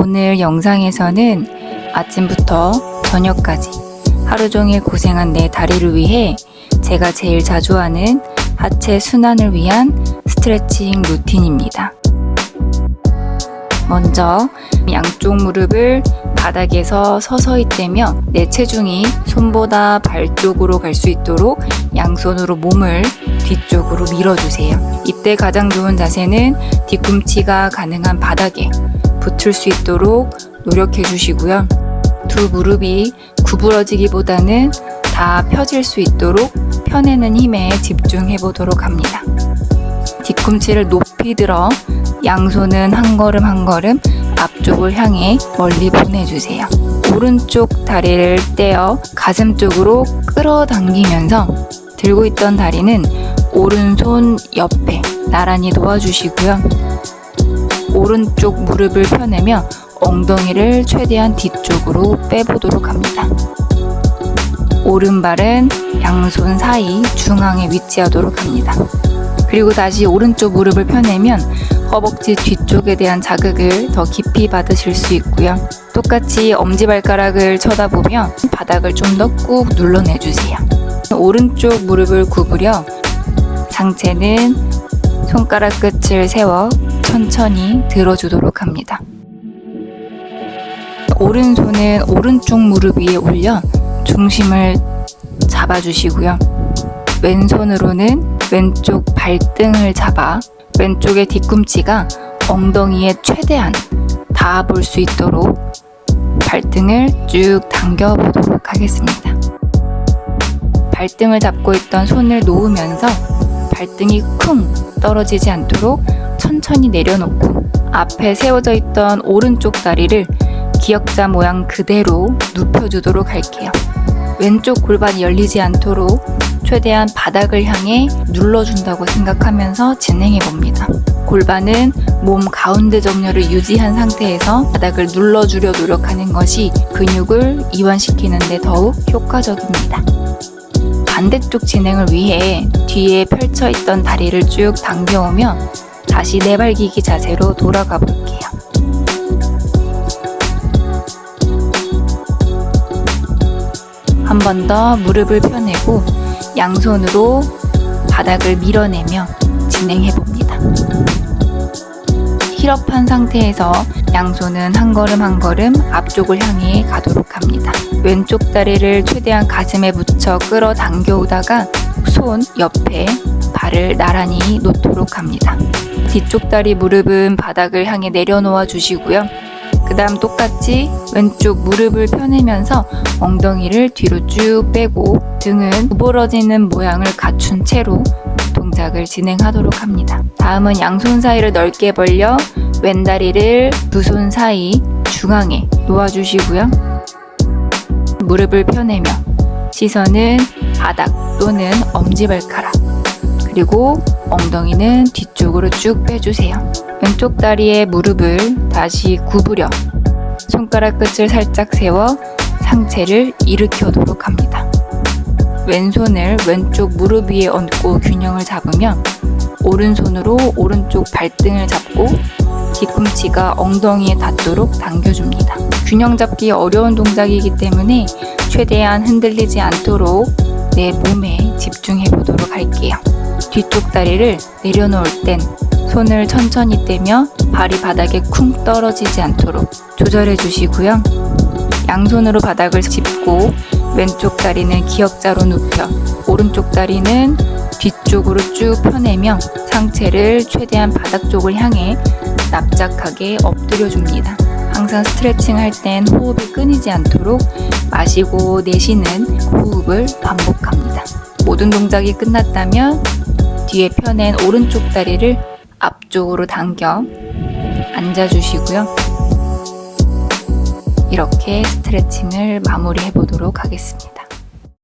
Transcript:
오늘 영상에서는 아침부터 저녁까지 하루 종일 고생한 내 다리를 위해 제가 제일 자주 하는 하체 순환을 위한 스트레칭 루틴입니다. 먼저 양쪽 무릎을 바닥에서 서서히 떼며 내 체중이 손보다 발 쪽으로 갈 수 있도록 양손으로 몸을 뒤쪽으로 밀어주세요. 이때 가장 좋은 자세는 뒤꿈치가 가능한 바닥에 붙을 수 있도록 노력해 주시고요. 두 무릎이 구부러지기보다는 다 펴질 수 있도록 펴내는 힘에 집중해 보도록 합니다. 뒤꿈치를 높이 들어 양손은 한 걸음 한 걸음 앞쪽을 향해 멀리 보내주세요. 오른쪽 다리를 떼어 가슴 쪽으로 끌어당기면서 들고 있던 다리는 오른손 옆에 나란히 놓아주시고요. 오른쪽 무릎을 펴내며 엉덩이를 최대한 뒤쪽으로 빼보도록 합니다. 오른발은 양손 사이 중앙에 위치하도록 합니다. 그리고 다시 오른쪽 무릎을 펴내면 허벅지 뒤쪽에 대한 자극을 더 깊이 받으실 수 있고요. 똑같이 엄지발가락을 쳐다보며 바닥을 좀 더 꾹 눌러내주세요. 오른쪽 무릎을 구부려 상체는 손가락 끝을 세워 천천히 들어주도록 합니다. 오른손은 오른쪽 무릎 위에 올려 중심을 잡아주시고요. 왼손으로는 왼쪽 발등을 잡아 왼쪽의 뒤꿈치가 엉덩이에 최대한 닿아볼 수 있도록 발등을 쭉 당겨보도록 하겠습니다. 발등을 잡고 있던 손을 놓으면서 발등이 쿵 떨어지지 않도록 천천히 내려놓고 앞에 세워져 있던 오른쪽 다리를 기역자 모양 그대로 눕혀주도록 할게요. 왼쪽 골반이 열리지 않도록 최대한 바닥을 향해 눌러준다고 생각하면서 진행해 봅니다. 골반은 몸 가운데 정렬을 유지한 상태에서 바닥을 눌러주려 노력하는 것이 근육을 이완시키는 데 더욱 효과적입니다. 반대쪽 진행을 위해 뒤에 펼쳐 있던 다리를 쭉 당겨오며 다시 내발기기 자세로 돌아가 볼게요. 한 번 더 무릎을 펴내고 양손으로 바닥을 밀어내며 진행해 봅니다. 힐업한 상태에서 양손은 한 걸음 한 걸음 앞쪽을 향해 가도록 합니다. 왼쪽 다리를 최대한 가슴에 붙여 끌어당겨 오다가 손 옆에 발을 나란히 놓도록 합니다. 뒤쪽 다리 무릎은 바닥을 향해 내려놓아 주시고요. 그 다음 똑같이 왼쪽 무릎을 펴내면서 엉덩이를 뒤로 쭉 빼고 등은 구부러지는 모양을 갖춘 채로 동작을 진행하도록 합니다. 다음은 양손 사이를 넓게 벌려 왼다리를 두 손 사이 중앙에 놓아주시고요. 무릎을 펴내며 시선은 바닥 또는 엄지발가락 그리고 엉덩이는 뒤쪽으로 쭉 빼주세요. 왼쪽 다리의 무릎을 다시 구부려 손가락 끝을 살짝 세워 상체를 일으켜도록 합니다. 왼손을 왼쪽 무릎 위에 얹고 균형을 잡으며 오른손으로 오른쪽 발등을 잡고 뒤꿈치가 엉덩이에 닿도록 당겨줍니다. 균형 잡기 어려운 동작이기 때문에 최대한 흔들리지 않도록 내 몸에 집중해. 뒤쪽 다리를 내려놓을 땐 손을 천천히 떼며 발이 바닥에 쿵 떨어지지 않도록 조절해 주시고요. 양손으로 바닥을 짚고 왼쪽 다리는 기역자로 눕혀 오른쪽 다리는 뒤쪽으로 쭉 펴내며 상체를 최대한 바닥 쪽을 향해 납작하게 엎드려 줍니다. 항상 스트레칭 할 땐 호흡이 끊이지 않도록 마시고 내쉬는 호흡을 반복합니다. 모든 동작이 끝났다면 뒤에 펴낸 오른쪽 다리를 앞쪽으로 당겨 앉아주시고요. 이렇게 스트레칭을 마무리해 보도록 하겠습니다.